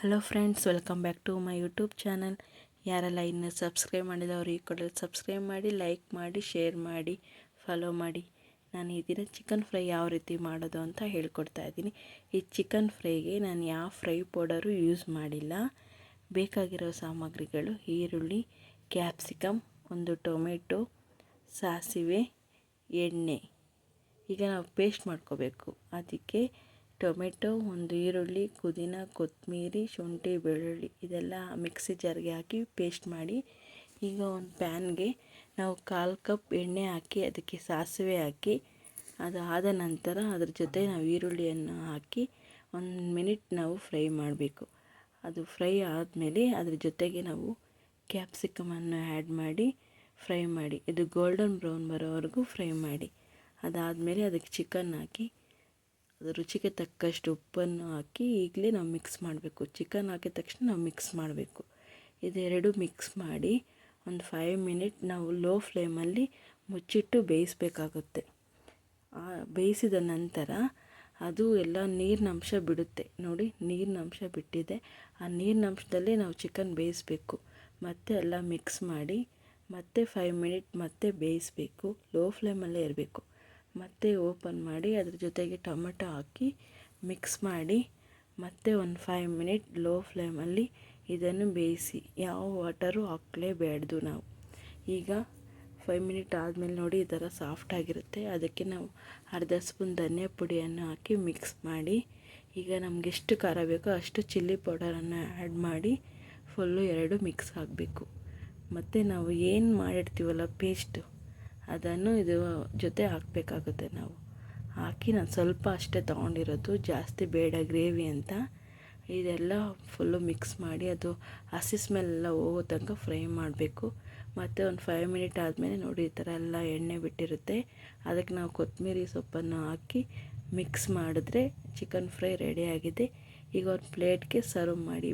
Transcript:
Hello friends welcome back to my YouTube channel ಯಾರೆಲ್ಲ ಇನ್ನು subscribe ಮಾಡಿಲ್ಲ, ಅವ್ರಿಗೆ ಈ ಕೂಡಲೇ ಸಬ್ಸ್ಕ್ರೈಬ್ ಮಾಡಿ ಲೈಕ್ ಮಾಡಿ ಶೇರ್ ಮಾಡಿ ಫಾಲೋ ಮಾಡಿ. ನಾನು ಈ ದಿನ ಚಿಕನ್ ಫ್ರೈ ಯಾವ ರೀತಿ ಮಾಡೋದು ಅಂತ ಹೇಳ್ಕೊಡ್ತಾ ಇದ್ದೀನಿ. ಈ ಚಿಕನ್ ಫ್ರೈಗೆ ನಾನು ಯಾವ ಫ್ರೈ ಪೌಡರು ಯೂಸ್ ಮಾಡಿಲ್ಲ. ಬೇಕಾಗಿರೋ ಸಾಮಗ್ರಿಗಳು ಈರುಳ್ಳಿ ಕ್ಯಾಪ್ಸಿಕಮ್ ಒಂದು ಟೊಮೆಟೊ, ಸಾಸಿವೆ, ಎಣ್ಣೆ. ಈಗ ನಾವು ಪೇಸ್ಟ್ ಮಾಡ್ಕೋಬೇಕು. ಅದಕ್ಕೆ ಟೊಮೆಟೊ, ಒಂದು ಈರುಳ್ಳಿ, ಪುದೀನ ಕೊತ್ತಂಬರಿ ಶುಂಠಿ, ಬೆಳ್ಳುಳ್ಳಿ ಇದೆಲ್ಲ ಮಿಕ್ಸಿ ಜಾರ್ಗೆ ಹಾಕಿ ಪೇಸ್ಟ್ ಮಾಡಿ ಈಗ ಒಂದು ಪ್ಯಾನ್ಗೆ ನಾವು ಕಾಲು ಕಪ್ ಎಣ್ಣೆ ಹಾಕಿ ಅದಕ್ಕೆ ಸಾಸಿವೆ ಹಾಕಿ ಅದು ಆದ ನಂತರ ಅದ್ರ ಜೊತೆ ನಾವು ಈರುಳ್ಳಿಯನ್ನು ಹಾಕಿ ಒಂದು ಮಿನಿಟ್ ನಾವು ಫ್ರೈ ಮಾಡಬೇಕು. ಅದು ಫ್ರೈ ಆದಮೇಲೆ ಅದ್ರ ಜೊತೆಗೆ ನಾವು ಕ್ಯಾಪ್ಸಿಕಮನ್ನು ಆ್ಯಡ್ ಮಾಡಿ ಫ್ರೈ ಮಾಡಿ. ಇದು ಗೋಲ್ಡನ್ ಬ್ರೌನ್ ಬರೋವರೆಗೂ ಫ್ರೈ ಮಾಡಿ. ಅದಾದಮೇಲೆ ಅದಕ್ಕೆ ಚಿಕನ್ ಹಾಕಿ ಅದು ರುಚಿಗೆ ತಕ್ಕಷ್ಟು ಉಪ್ಪನ್ನು ಹಾಕಿ ಈಗಲೇ ನಾವು ಮಿಕ್ಸ್ ಮಾಡಬೇಕು. ಚಿಕನ್ ಹಾಕಿದ ತಕ್ಷಣ ನಾವು ಮಿಕ್ಸ್ ಮಾಡಬೇಕು. ಇದೆರಡು ಮಿಕ್ಸ್ ಮಾಡಿ ಒಂದು ಫೈವ್ ಮಿನಿಟ್ ನಾವು ಲೋ ಫ್ಲೇಮಲ್ಲಿ ಮುಚ್ಚಿಟ್ಟು ಬೇಯಿಸಬೇಕಾಗುತ್ತೆ. ಬೇಯಿಸಿದ ನಂತರ ಅದು ಎಲ್ಲ ನೀರಿನಂಶ ಬಿಡುತ್ತೆ. ನೋಡಿ, ನೀರಿನಂಶ ಬಿಟ್ಟಿದೆ. ಆ ನೀರಿನಂಶದಲ್ಲಿ ನಾವು ಚಿಕನ್ ಬೇಯಿಸಬೇಕು. ಮತ್ತೆ ಎಲ್ಲ ಮಿಕ್ಸ್ ಮಾಡಿ ಮತ್ತೆ ಫೈವ್ ಮಿನಿಟ್ ಮತ್ತೆ ಬೇಯಿಸಬೇಕು. ಲೋ ಫ್ಲೇಮಲ್ಲೇ ಇರಬೇಕು. ಮತ್ತೆ ಓಪನ್ ಮಾಡಿ ಅದ್ರ ಜೊತೆಗೆ ಟೊಮೆಟೊ ಹಾಕಿ ಮಿಕ್ಸ್ ಮಾಡಿ ಮತ್ತೆ ಒಂದು ಫೈವ್ ಮಿನಿಟ್ ಲೋ ಫ್ಲೇಮಲ್ಲಿ ಇದನ್ನು ಬೇಯಿಸಿ. ಯಾವ ವಾಟರು ಹಾಕಲೇಬೇಡ್ದು ನಾವು. ಈಗ ಫೈವ್ ಮಿನಿಟ್ ಆದಮೇಲೆ ನೋಡಿ ಈ ಥರ ಸಾಫ್ಟಾಗಿರುತ್ತೆ ಅದಕ್ಕೆ ನಾವು ಅರ್ಧ ಸ್ಪೂನ್ ಧನಿಯಾ ಪುಡಿಯನ್ನು ಹಾಕಿ ಮಿಕ್ಸ್ ಮಾಡಿ. ಈಗ ನಮ್ಗೆ ಎಷ್ಟು ಖಾರ ಬೇಕೋ ಅಷ್ಟು ಚಿಲ್ಲಿ ಪೌಡರನ್ನು ಆ್ಯಡ್ ಮಾಡಿ ಫುಲ್ಲು ಎರಡು ಮಿಕ್ಸ್ ಆಗಬೇಕು. ಮತ್ತು ನಾವು ಏನು ಮಾಡಿರ್ತೀವಲ್ಲ ಪೇಸ್ಟು ಅದನ್ನು ಇದು ಜೊತೆ ಹಾಕಬೇಕಾಗುತ್ತೆ ನಾವು. ಹಾಕಿ ನಾನು ಸ್ವಲ್ಪ ಅಷ್ಟೇ ತೊಗೊಂಡಿರೋದು, ಜಾಸ್ತಿ ಬೇಡ ಗ್ರೇವಿ ಅಂತ. ಇದೆಲ್ಲ ಫುಲ್ಲು ಮಿಕ್ಸ್ ಮಾಡಿ ಅದು ಹಸಿ ಸ್ಮೆಲ್ಲ ಹೋಗೋ ತನಕ ಫ್ರೈ ಮಾಡಬೇಕು. ಮತ್ತು ಒಂದು ಫೈವ್ ಮಿನಿಟ್ ಆದಮೇಲೆ ನೋಡಿ ಈ ಥರ ಎಲ್ಲ ಎಣ್ಣೆ ಬಿಟ್ಟಿರುತ್ತೆ. ಅದಕ್ಕೆ ನಾವು ಕೊತ್ತಂಬರಿ ಸೊಪ್ಪನ್ನು ಹಾಕಿ ಮಿಕ್ಸ್ ಮಾಡಿದ್ರೆ ಚಿಕನ್ ಫ್ರೈ ರೆಡಿಯಾಗಿದೆ ಈಗ ಒಂದು ಪ್ಲೇಟ್ಗೆ ಸರ್ವ್ ಮಾಡಿ